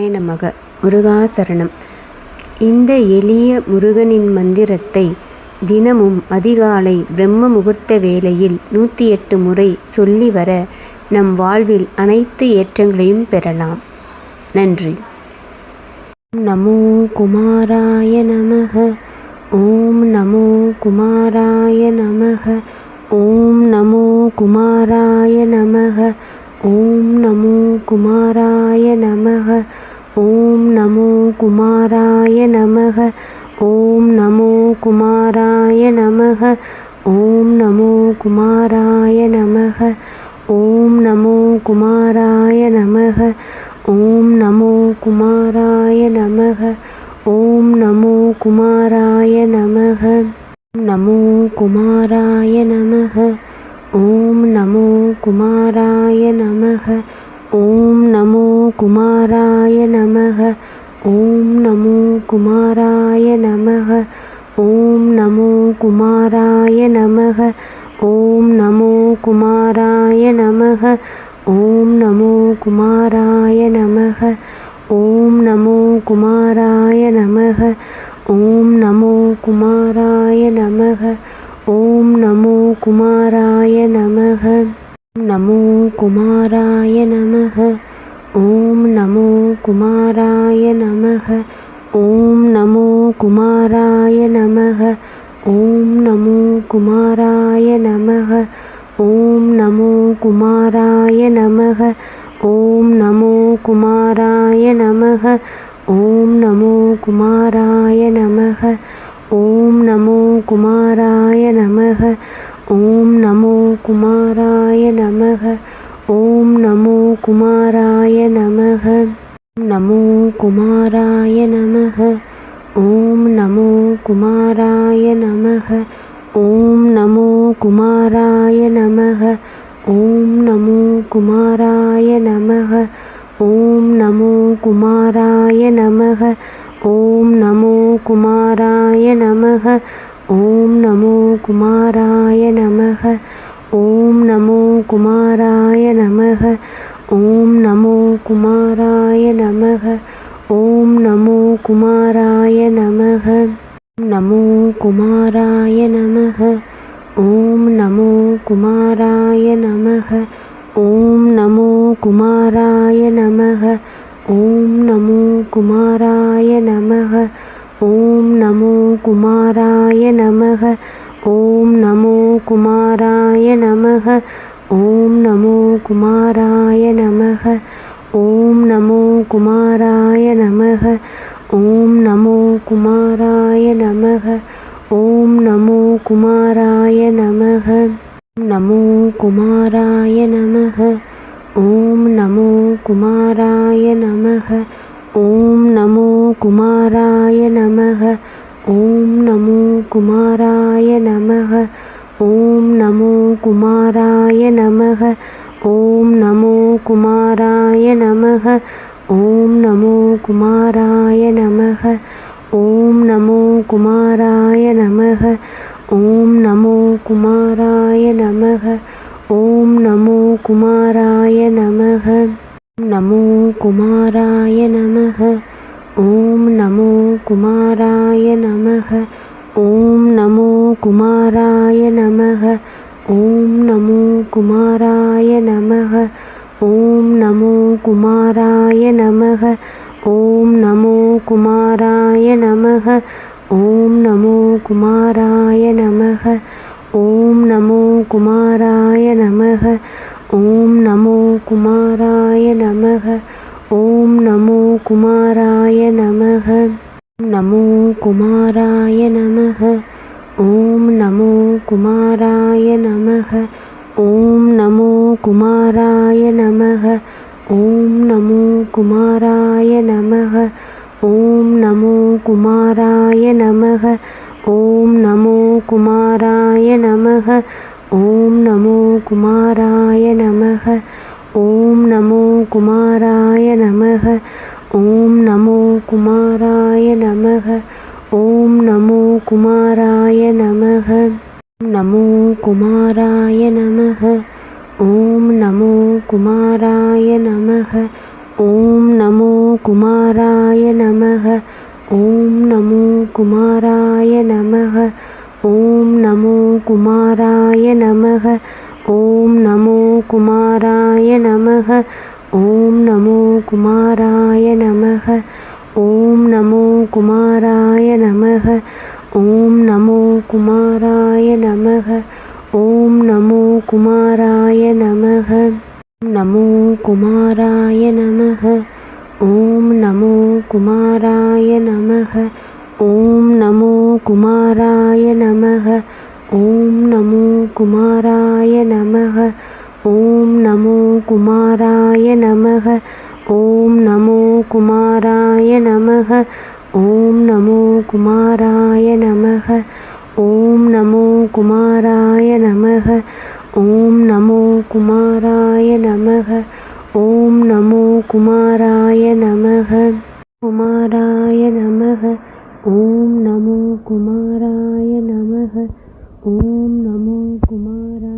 நமக முருகாசரணம். இந்த எளிய முருகனின் மந்திரத்தை தினமும் அதிகாலை பிரம்ம முகூர்த்த வேளையில் நூற்றி எட்டு முறை சொல்லி வர நம் வாழ்வில் அனைத்து ஏற்றங்களையும் பெறலாம். நன்றி. நமோ குமாராய நமக. ஓம் நமோ குமாராய நமக. ஓம் நமோ குமாராய நமக. ஓம் நமோ குமாராய நமக. ஓம் நமோ குமாராய நமக. ஓம் நமோ குமாராய நமக. ஓம் நமோ குமாராய நமக. ஓம் நமோ குமாராய நமக. ஓம் நமோ குமாராய நமக. ஓம் நமோ குமாராய நமக. நமோ குமாராய நமக. ஓம் நமோ குமாராய நமக. ஓம் நமோ குமாராய நமக. ஓம் நமோ குமாராய நமக. ஓம் நமோ குமாராய நமக. ஓம் நமோ குமாராய நமக. ஓம் நமோ குமாராய நமக. ஓம் நமோ குமாராய நமக. ஓம் நமோ குமாராய நமக. ॐ नमो कुमाराय नमः नमो कुमाराय नमः ॐ नमो कुमाराय नमः ॐ नमो कुमाराय नमः ॐ नमो कुमाराय नमः ॐ नमो कुमाराय नमः ॐ नमो कुमाराय नमः ॐ नमो कुमाराय नमः ஓம் நமோ குமாராய நமக. ஓம் நமோ குமாராய நமக. ஓம் நமோ குமாராய நமக. நமோ குமாராய நமக. ஓம் நமோ குமாராய நமக. ஓம் நமோ குமாராய நமக. ஓம் நமோ குமாராய நமக. ஓம் நமோ குமாராய நமக. ॐ नमो कुमाराय नमः ॐ नमो कुमाराय नमः ॐ नमो कुमाराय नमः ॐ नमो कुमाराय नमः ॐ नमो कुमाराय नमः नमो कुमाराय नमः ॐ नमो कुमाराय नमः ॐ नमो कुमाराय नमः ஓம் நமோ குமாராய நமக ஓம் நமோ குமாராய நமக ஓம் நமோ குமாராய நமக ஓம் நமோ குமாராய நமக ஓம் நமோ குமாராய நமக ஓம் நமோ குமாராய நமக ஓம் நமோ குமாராய நமக நமோ குமாராய நமக. ஓம் நமோ குமாராய நமக. ஓம் நமோ குமாராய நமக. ஓம் நமோ குமாராய நமக. ஓம் நமோ குமாராய நமக. ஓம் நமோ குமாராய நமக. ஓம் நமோ குமாராய நமக. ஓம் நமோ குமாராய நமக. ஓம் நமோ குமாராய நமக. ஓம் நமோ குமாராய நமக. நமோ குமாராய நமக. ஓம் நமோ குமாராய நமக. ஓம் நமோ குமாராய நமக. ஓம் நமோ குமாராய நமக. ஓம் நமோ குமாராய நமக. ஓம் நமோ குமாராய நமக. ஓம் நமோ குமாராய நமக. ஓம் நமோ குமாராய நமக. ஓம் நமோ குமாராய நமக. ஓம் நமோ குமாராய நமக. நமோ குமாராய நமக. ஓம் நமோ குமாராய நமக. ஓம் நமோ குமாராய நமக. ஓம் நமோ குமாராய நமக. ஓம் நமோ குமாராய நமக. ஓம் நமோ குமாராய நமக. ஓம் நமோ குமாராய நமக. ஓம் நமோ குமாராய நமக. ஓம் நமோ குமாராய நமக. ஓம் நமோ குமாராய நமக. நமோ குமாராய நமக. ஓம் நமோ குமாராய நமக. ஓம் நமோ குமாராய நமக. ஓம் நமோ குமாராய நமக ஓம் நமோ குமாராய நமக ஓம் நமோ குமாராய நமக ஓம் நமோ குமாராய நமக ஓம் நமோ குமாராய நமக ஓம் நமோ குமாராய நமக ஓம் நமோ குமாராய நமக நமோ குமாராய நமக ஓம் நமோ குமாராய நமக. ஓம் நமோ குமாராய நமக. ஓம் நமோ குமாராய நமக. ஓம் நமோ குமாராய நமக. ஓம் நமோ குமாராய நமக. ஓம் நமோ குமாராய நமக. ஓம் நமோ குமாராய நமக. ஓம் நமோ குமாராய நமக. ஓம் நமோ குமாராய நமக. कुमाराय नमः। ॐ नमो कुमाराय नमः। ॐ नमो कुमाराय